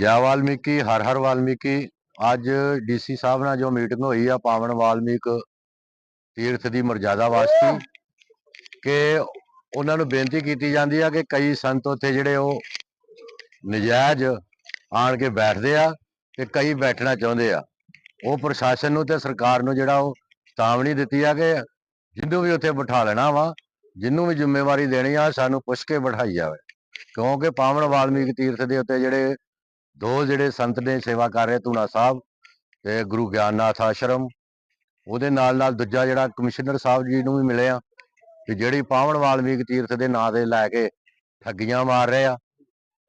ਜੈ ਵਾਲਮੀਕੀ, ਹਰ ਹਰ ਵਾਲਮੀਕੀ। ਅੱਜ ਡੀਸੀ ਸਾਹਿਬ ਨਾਲ ਜੋ ਮੀਟਿੰਗ ਹੋਈ ਆ ਪਾਵਨ ਵਾਲਮੀਕ ਤੀਰਥ ਦੀ ਮਰਜ਼ਾਦਾ ਵਾਸਤੇ ਕਿ ਉਹਨਾਂ ਨੂੰ ਬੇਨਤੀ ਕੀਤੀ ਜਾਂਦੀ ਆ ਕਿ ਕਈ ਸੰਤ ਉੱਥੇ ਜਿਹੜੇ ਉਹ ਨਜਾਇਜ਼ ਆਣ ਕੇ ਬੈਠਦੇ ਆ ਤੇ ਕਈ ਬੈਠਣਾ ਚਾਹੁੰਦੇ ਆ। ਉਹ ਪ੍ਰਸ਼ਾਸਨ ਨੂੰ ਤੇ ਸਰਕਾਰ ਨੂੰ ਜਿਹੜਾ ਉਹ ਚੇਤਾਵਨੀ ਦਿੱਤੀ ਆ ਕਿ ਜਿਹਨੂੰ ਵੀ ਉੱਥੇ ਬਿਠਾ ਲੈਣਾ ਵਾ ਜਿਹਨੂੰ ਵੀ ਜ਼ਿੰਮੇਵਾਰੀ ਦੇਣੀ ਆ, ਸਾਨੂੰ ਪੁੱਛ ਕੇ ਬਿਠਾਈ ਜਾਵੇ। ਕਿਉਂਕਿ ਪਾਵਨ ਵਾਲਮੀਕ ਤੀਰਥ ਦੇ ਉੱਤੇ ਜਿਹੜੇ ਦੋ ਜਿਹੜੇ ਸੰਤ ਨੇ ਸੇਵਾ ਕਰ ਰਹੇ ਧੂਣਾ ਸਾਹਿਬ ਤੇ ਗੁਰੂ ਗਿਆਨਨਾਥ ਆਸ਼ਰਮ ਉਹਦੇ ਨਾਲ ਨਾਲ ਦੂਜਾ ਜਿਹੜਾ ਕਮਿਸ਼ਨਰ ਸਾਹਿਬ ਜੀ ਨੂੰ ਵੀ ਮਿਲੇ ਆ ਕਿ ਜਿਹੜੀ ਪਾਵਨ ਵਾਲਮੀਕ ਤੀਰਥ ਦੇ ਨਾਂ ਦੇ ਲੈ ਕੇ ਠੱਗੀਆਂ ਮਾਰ ਰਹੇ ਆ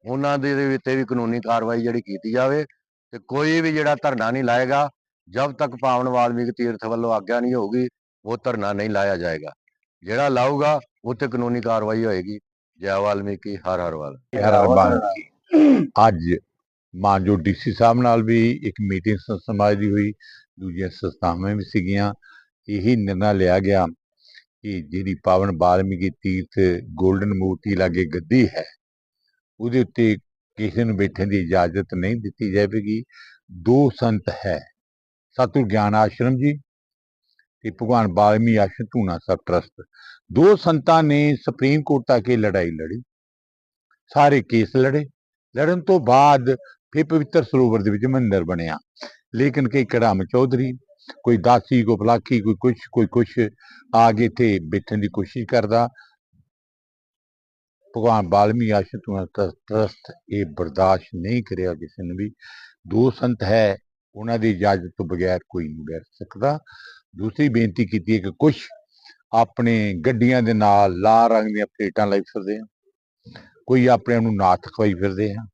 ਉਹਨਾਂ ਦੇ ਦੇ ਉੱਤੇ ਵੀ ਕਾਨੂੰਨੀ ਕਾਰਵਾਈ ਜਿਹੜੀ ਕੀਤੀ ਜਾਵੇ ਤੇ ਕੋਈ ਵੀ ਜਿਹੜਾ ਧਰਨਾ ਨਹੀਂ ਲਾਏਗਾ ਜਦ ਤੱਕ ਪਾਵਨ ਵਾਲਮੀਕ ਤੀਰਥ ਵੱਲੋਂ ਆਗਿਆ ਨਹੀਂ ਹੋਊਗੀ ਉਹ ਧਰਨਾ ਨਹੀਂ ਲਾਇਆ ਜਾਏਗਾ। ਜਿਹੜਾ ਲਾਊਗਾ ਉਹ ਤੇ ਕਾਨੂੰਨੀ ਕਾਰਵਾਈ ਹੋਏਗੀ। ਜੈ ਵਾਲਮੀਕੀ ਹਰ ਹਰ ਵਾਲ। ਅੱਜ ਮਾਨਜੋ ਡੀਸੀ ਸਾਹਿਬ ਨਾਲ ਵੀ ਇੱਕ ਮੀਟਿੰਗ ਸਮਾਜ ਦੀ ਹੋਈ, ਦੂਜੀਆਂ ਸੰਸਥਾਵਾਂ ਵੀ ਸੀਗੀਆਂ, ਇਹੀ ਨਿਰਣਾ ਲਿਆ ਗਿਆ ਕਿ ਜਿਹੜੀ ਪਾਵਨ ਬਾਲਮੀਕੀ ਤੀਰਥ 골ਡਨ ਮੂਰਤੀ ਲਾਗੇ ਗੱਦੀ ਹੈ, ਉਹਦੇ ਉੱਤੇ ਕਿਸੇ ਨੂੰ ਬੈਠਣ ਦੀ ਇਜਾਜ਼ਤ ਨਹੀਂ ਦਿੱਤੀ ਜਾਵੇਗੀ। ਦੋ ਸੰਤ ਹੈ, ਸਤਿਗੁਰ ਗਿਆਨ ਆਸ਼ਰਮ ਜੀ ਤੇ ਭਗਵਾਨ ਬਾਲਮੀ ਆਸ਼ਰਮ ਧੂਣਾ ਸਾਹਿਬ ਟਰਸਟ। ਦੋ ਸੰਤਾਂ ਨੇ ਸੁਪਰੀਮ ਕੋਰਟ ਤੱਕ ਇਹ ਲੜਾਈ ਲੜੀ, ਸਾਰੇ ਕੇਸ ਲੜੇ। ਲੜਨ ਤੋਂ ਬਾਅਦ ਫਿਰ ਪਵਿੱਤਰ ਸਰੋਵਰ ਦੇ ਵਿੱਚ ਮੰਦਿਰ ਬਣਿਆ। ਲੇਕਿਨ ਕਈ ਕੜਾਮ ਚੌਧਰੀ, ਕੋਈ ਦਾਸੀ ਕੋ ਫਲਾਕੀ ਕੋਈ ਕੁਛ ਕੋਈ ਕੁਛ ਆ ਕੇ ਇੱਥੇ ਬੈਠਣ ਦੀ ਕੋਸ਼ਿਸ਼ ਕਰਦਾ। ਭਗਵਾਨ ਬਾਲਮੀ ਆਸ਼ਰਮ ਤੋਂ ਇਹ ਬਰਦਾਸ਼ਤ ਨਹੀਂ ਕਰਿਆ ਕਿਸੇ ਨੇ ਵੀ। ਦੋ ਸੰਤ ਹੈ, ਉਹਨਾਂ ਦੀ ਇਜਾਜ਼ਤ ਤੋਂ ਬਗੈਰ ਕੋਈ ਨਹੀਂ ਬੈਠ ਸਕਦਾ। ਦੂਸਰੀ ਬੇਨਤੀ ਕੀਤੀ ਹੈ ਕਿ ਕੁਝ ਆਪਣੇ ਗੱਡੀਆਂ ਦੇ ਨਾਲ ਲਾਲ ਰੰਗ ਦੀਆਂ ਪਲੇਟਾਂ ਲਾਈ ਫਿਰਦੇ ਆ। ਕੋਈ ਆਪਣੇ ਨੂੰ ਨਾਥ ਖਵਾਈ ਫਿਰਦੇ ਆ।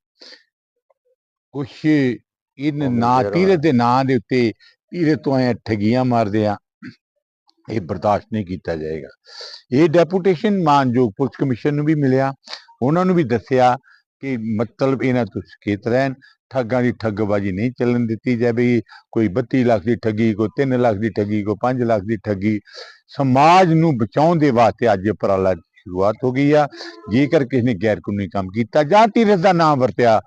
ਕੁਛ ਇਨ ਉਹ ਨਾ ਤੀਰਥ ਦੇ ਨਾਂ ਦੇ ਉੱਤੇ ਤੀਰਥ ਤੋਂ ਐ ਠਗੀਆਂ ਮਾਰਦੇ ਆ ਇਹ ਬਰਦਾਸ਼ਤ ਨਹੀਂ ਕੀਤਾ ਜਾਏਗਾ। ਇਹ ਡੈਪੂਟੇਸ਼ਨ ਮਾਨਯੋਗ ਪੁਲਿਸ ਕਮਿਸ਼ਨ ਨੂੰ ਵੀ ਮਿਲਿਆ ਉਹਨਾਂ ਨੂੰ ਵੀ ਦੱਸਿਆ ਕਿ ਮਤਲਬ ਇਹਨਾਂ ਤੋਂ ਸੁਚੇਤ ਰਹਿਣ ਠੱਗਾਂ ਦੀ ਠੱਗਬਾਜ਼ੀ ਨਹੀਂ ਚੱਲਣ ਦਿੱਤੀ ਜਾਵੇ ਕੋਈ 32 ਲੱਖ ਦੀ ਠੱਗੀ ਕੋਈ 3 ਲੱਖ ਦੀ ਠੱਗੀ ਕੋਈ 5 ਲੱਖ ਦੀ ਠੱਗੀ ਸਮਾਜ ਨੂੰ ਬਚਾਉਣ ਦੇ ਵਾਸਤੇ ਅੱਜ ਇਹ ਸ਼ੁਰੂਆਤ ਹੋ ਗਈ ਆ। ਜੇਕਰ ਕਿਸੇ ਨੇ ਗੈਰ ਕਾਨੂੰਨੀ ਕੰਮ ਕੀਤਾ ਜਾਂ ਤੀਰਥ ਦਾ ਨਾਮ ਵਰਤਿਆ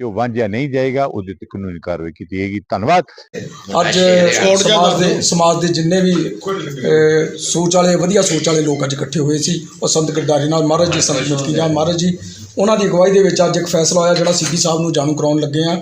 ਤੇ ਉਹ ਵਾਂਝਿਆ ਨਹੀਂ ਜਾਏਗਾ ਉਹਦੇ ਤੇ ਕਾਨੂੰਨੀ ਕਾਰਵਾਈ ਕੀਤੀ ਜਾਏਗੀ। ਧੰਨਵਾਦ। ਅੱਜ ਸਮਾਜ ਦੇ ਸਮਾਜ ਦੇ ਜਿੰਨੇ ਵੀ ਸੋਚ ਵਾਲੇ ਵਧੀਆ ਸੋਚ ਵਾਲੇ ਲੋਕ ਅੱਜ ਇਕੱਠੇ ਹੋਏ ਸੀ। ਉਹ ਸੰਤ ਗਰਦਾਰੀ ਨਾਲ ਮਹਾਰਾਜ ਜੀ ਸੰਤ ਮੁਖੀ ਨਾਲ ਮਹਾਰਾਜ ਜੀ। ਉਹਨਾਂ ਦੀ ਅਗਵਾਈ ਦੇ ਵਿੱਚ ਅੱਜ ਇੱਕ ਫੈਸਲਾ ਹੋਇਆ ਜਿਹੜਾ ਸੀਪੀ ਸਾਹਿਬ ਨੂੰ ਜਾਣੂ ਕਰਾਉਣ ਲੱਗੇ ਆ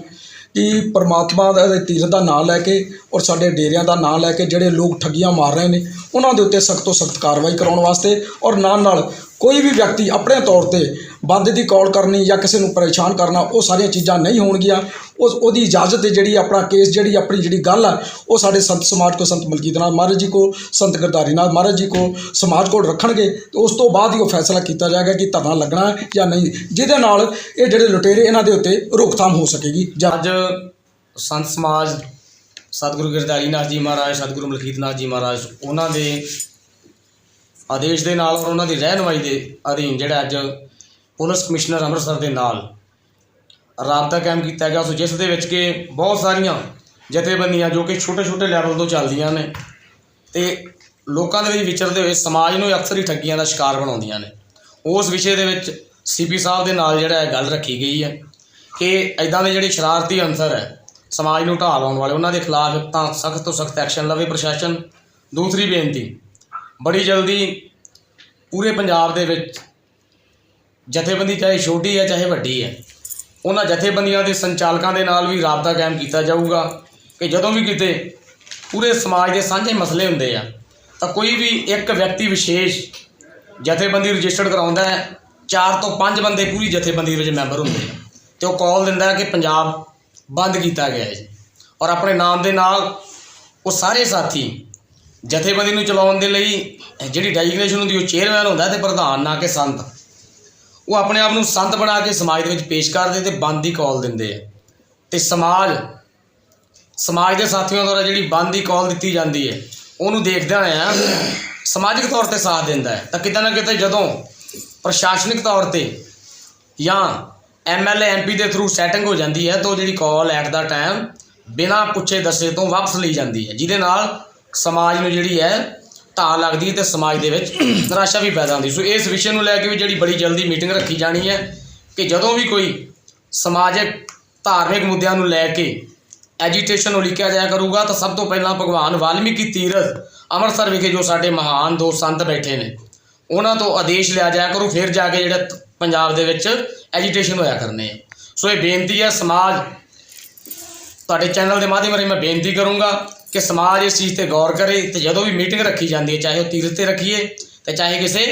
ਕਿ ਪਰਮਾਤਮਾ ਦਾ ਦੇ ਤੀਰਥ ਦਾ ਨਾਮ ਲੈ ਕੇ ਔਰ ਸਾਡੇ ਡੇਰਿਆਂ ਦਾ ਨਾਮ ਲੈ ਕੇ ਜਿਹੜੇ ਲੋਕ ਠੱਗੀਆਂ ਮਾਰ ਰਹੇ ਨੇ ਉਹਨਾਂ ਦੇ ਉੱਤੇ ਸਖਤ ਤੋਂ ਸਖਤ ਕਾਰਵਾਈ ਕਰਾਉਣ ਵਾਸਤੇ ਔਰ ਨਾਲ ਨਾਲ ਕੋਈ ਵੀ ਵਿਅਕਤੀ ਆਪਣੇ ਤੌਰ ਤੇ ਬੰਦ ਦੀ ਕਾਲ ਕਰਨੀ ਜਾਂ ਕਿਸੇ ਨੂੰ ਪਰੇਸ਼ਾਨ ਕਰਨਾ, ਉਹ ਸਾਰੀਆਂ ਚੀਜ਼ਾਂ ਨਹੀਂ ਹੋਣਗੀਆਂ। ਉਸ, ਉਹਦੀ ਇਜਾਜ਼ਤ ਤੇ ਜਿਹੜੀ ਆਪਣਾ ਕੇਸ, ਜਿਹੜੀ ਆਪਣੀ ਜਿਹੜੀ ਗੱਲ ਆ, ਉਹ ਸਾਡੇ ਸੰਤ ਸਮਾਜ ਕੋ ਸੰਤ ਮਲਕੀਤ ਨਾਲ ਮਹਾਰਾਜ ਜੀ ਕੋ ਸੰਤ ਗਰਦਾਰੀ ਨਾਲ ਮਹਾਰਾਜ ਜੀ ਕੋ ਸਮਾਜ ਕੋਲ ਰੱਖਣਗੇ। ਤੇ ਉਸ ਤੋਂ ਬਾਅਦ ਹੀ ਉਹ ਫੈਸਲਾ ਕੀਤਾ ਜਾਏਗਾ ਕਿ ਧਰਨਾ ਲੱਗਣਾ ਜਾਂ ਨਹੀਂ। ਜਿਹਦੇ ਨਾਲ ਇਹ ਜਿਹੜੇ ਲੁਟੇਰੇ ਇਹਨਾਂ ਦੇ ਉੱਤੇ ਰੋਕਥਾਮ ਹੋ ਸਕੇਗੀ ਜਾਂ ਅੱਜ ਸੰਤ ਸਮਾਜ, ਸਤਿਗੁਰੂ ਗਿਰਦਾਰੀ ਨਾਥ ਜੀ ਮਹਾਰਾਜ, ਸਤਿਗੁਰੂ ਮਲਕੀਤ ਨਾਥ ਜੀ ਮਹਾਰਾਜ, ਉਹਨਾਂ ਦੇ ਆਦੇਸ਼ ਦੇ ਨਾਲ ਔਰ ਉਹਨਾਂ ਦੀ ਰਹਿਨੁਮਾਈ ਦੇ ਅਧੀਨ ਜਿਹੜਾ ਅੱਜ ਪੁਲਿਸ ਕਮਿਸ਼ਨਰ ਅੰਮ੍ਰਿਤਸਰ ਦੇ ਨਾਲ ਰਾਬਤਾ ਕਾਇਮ ਕੀਤਾ ਗਿਆ। ਸੋ ਜਿਸ ਦੇ ਵਿੱਚ ਕਿ ਬਹੁਤ ਸਾਰੀਆਂ ਜਥੇਬੰਦੀਆਂ ਜੋ ਕਿ ਛੋਟੇ ਛੋਟੇ ਲੈਵਲ ਤੋਂ ਚੱਲਦੀਆਂ ਨੇ ਤੇ ਲੋਕਾਂ ਦੇ ਵਿੱਚ ਵਿਚਰਦੇ ਹੋਏ ਸਮਾਜ ਨੂੰ ਅਕਸਰ ਹੀ ਠੱਗੀਆਂ ਦਾ ਸ਼ਿਕਾਰ ਬਣਾਉਂਦੀਆਂ ਨੇ। ਉਸ ਵਿਸ਼ੇ ਦੇ ਵਿੱਚ ਸੀਪੀ ਸਾਹਿਬ ਦੇ ਨਾਲ ਜਿਹੜਾ ਇਹ ਗੱਲ ਰੱਖੀ ਗਈ ਹੈ ਕਿ ਇਦਾਂ ਦੇ ਜਿਹੜੇ ਸ਼ਰਾਰਤੀ ਅੰਸਰ ਹੈ, ਸਮਾਜ ਨੂੰ ਢਾਹ ਲਾਉਣ ਵਾਲੇ, ਉਹਨਾਂ ਦੇ ਖਿਲਾਫ ਤਾਂ ਸਖਤ ਤੋਂ ਸਖਤ ਐਕਸ਼ਨ ਲਵੇ ਪ੍ਰਸ਼ਾਸਨ। ਦੂਸਰੀ ਬੇਨਤੀ ਬੜੀ ਜਲਦੀ ਪੂਰੇ ਪੰਜਾਬ ਦੇ ਵਿੱਚ ਜਥੇਬੰਦੀ ਚਾਹੇ ਛੋਟੀ ਹੈ, ਚਾਹੇ ਵੱਡੀ ਹੈ, ਉਹਨਾਂ ਜਥੇਬੰਦੀਆਂ ਦੇ ਸੰਚਾਲਕਾਂ ਦੇ ਨਾਲ ਵੀ ਰਾਬਤਾ ਕਾਇਮ ਕੀਤਾ ਜਾਊਗਾ ਕਿ ਜਦੋਂ ਵੀ ਕਿਤੇ ਪੂਰੇ ਸਮਾਜ ਦੇ ਸਾਂਝੇ ਮਸਲੇ ਹੁੰਦੇ ਆ, ਤਾਂ ਕੋਈ ਵੀ ਇੱਕ ਵਿਅਕਤੀ ਵਿਸ਼ੇਸ਼ ਜਥੇਬੰਦੀ ਰਜਿਸਟਰਡ ਕਰਾਉਂਦਾ ਹੈ, ਚਾਰ ਤੋਂ ਪੰਜ ਬੰਦੇ ਪੂਰੀ ਜਥੇਬੰਦੀ ਵਿੱਚ ਮੈਂਬਰ ਹੁੰਦੇ ਆ ਤੇ ਉਹ ਕਾਲ ਦਿੰਦਾ ਕਿ ਪੰਜਾਬ ਬੰਦ ਕੀਤਾ ਗਿਆ ਹੈ ਔਰ ਆਪਣੇ ਨਾਮ ਦੇ ਨਾਲ ਉਹ ਸਾਰੇ ਸਾਥੀ ਜਥੇਬੰਦੀ ਨੂੰ ਚਲਾਉਣ ਦੇ ਲਈ ਜਿਹੜੀ ਡੈਜਿਗਨੇਸ਼ਨ ਹੁੰਦੀ, ਉਹ ਚੇਅਰਮੈਨ ਹੁੰਦਾ ਤੇ ਪ੍ਰਧਾਨ, ਨਾ ਕਿ ਸੰਤ। ਉਹ ਆਪਣੇ ਆਪ ਨੂੰ ਸੰਤ ਬਣਾ ਕੇ ਸਮਾਜ ਦੇ ਵਿੱਚ ਪੇਸ਼ ਕਰਦੇ ਤੇ ਬੰਦ ਦੀ ਕਾਲ ਦਿੰਦੇ ਆ। ਤੇ ਸਮਾਜ ਸਮਾਜ ਦੇ ਸਾਥੀਆਂ ਦੁਆਰਾ ਜਿਹੜੀ ਬੰਦ ਦੀ ਕਾਲ ਦਿੱਤੀ ਜਾਂਦੀ ਹੈ, ਉਹਨੂੰ ਦੇਖਦਿਆਂ ਹੋਇਆਂ ਸਮਾਜਿਕ ਤੌਰ ਤੇ ਸਾਥ ਦਿੰਦਾ ਹੈ। ਤਾਂ ਕਿਤੇ ਨਾ ਕਿਤੇ ਜਦੋਂ ਪ੍ਰਸ਼ਾਸਨਿਕ ਤੌਰ ਤੇ ਜਾਂ ਐਮਐਲਏ ਐਮਪੀ ਦੇ ਥਰੂ ਸੈਟਿੰਗ ਹੋ ਜਾਂਦੀ ਹੈ, ਤਾਂ ਉਹ ਜਿਹੜੀ ਕਾਲ, ਐਟ ਦਾ ਟਾਈਮ ਬਿਨਾਂ ਪੁੱਛੇ ਦੱਸੇ ਤੋਂ ਵਾਪਸ ਲਈ ਜਾਂਦੀ ਹੈ। ਜਿਹਦੇ ਨਾਲ ਸਮਾਜ ਨੂੰ ਜਿਹੜੀ ਹੈ ਢਾਹ ਲੱਗਦੀ ਹੈ ਤੇ ਸਮਾਜ ਦੇ ਵਿੱਚ ਨਿਰਾਸ਼ਾ ਵੀ ਪੈਦਾ ਹੁੰਦੀ ਸੋ ਇਸ ਵਿਸ਼ੇ ਨੂੰ ਲੈ ਕੇ ਵੀ ਜਿਹੜੀ ਬੜੀ ਜਲਦੀ ਮੀਟਿੰਗ ਰੱਖੀ ਜਾਣੀ ਹੈ ਕਿ ਜਦੋਂ ਵੀ ਕੋਈ ਸਮਾਜਿਕ ਧਾਰਮਿਕ ਮੁੱਦਿਆਂ ਨੂੰ ਲੈ ਕੇ ਐਜੀਟੇਸ਼ਨ ਉਲੀਕਿਆ ਜਾਇਆ ਕਰੂਗਾ ਤਾਂ ਸਭ ਤੋਂ ਪਹਿਲਾਂ ਭਗਵਾਨ ਵਾਲਮੀਕੀ ਤੀਰਥ ਅੰਮ੍ਰਿਤਸਰ ਵਿਖੇ ਜੋ ਸਾਡੇ ਮਹਾਨ ਦੋ ਸੰਤ ਬੈਠੇ ਨੇ, ਉਹਨਾਂ ਤੋਂ ਆਦੇਸ਼ ਲਿਆ ਜਾਇਆ ਕਰੂ, ਫਿਰ ਜਾ ਕੇ ਜਿਹੜਾ ਪੰਜਾਬ ਦੇ ਵਿੱਚ ਐਜੀਟੇਸ਼ਨ ਹੋਇਆ ਕਰਨੇ ਆ। ਸੋ ਇਹ ਬੇਨਤੀ ਹੈ ਸਮਾਜ, ਤੁਹਾਡੇ ਚੈਨਲ ਦੇ ਮਾਧਿਅਮ ਰਾਹੀਂ ਮੈਂ ਬੇਨਤੀ ਕਰੂੰਗਾ ਕਿ ਸਮਾਜ ਇਸ ਚੀਜ਼ ਤੇ ਗੌਰ ਕਰੇ ਤੇ ਜਦੋਂ ਵੀ ਮੀਟਿੰਗ ਰੱਖੀ ਜਾਂਦੀ ਹੈ, ਚਾਹੇ ਉਹ ਤੀਰਥ ਤੇ ਰੱਖੀਏ ਤੇ ਚਾਹੇ ਕਿਸੇ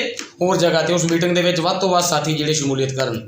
ਹੋਰ ਜਗ੍ਹਾ ਤੇ, ਉਸ ਮੀਟਿੰਗ ਦੇ ਵਿੱਚ ਵੱਧ ਤੋਂ ਵੱਧ ਸਾਥੀ ਜਿਹੜੇ ਸ਼ਮੂਲੀਅਤ ਕਰਨ।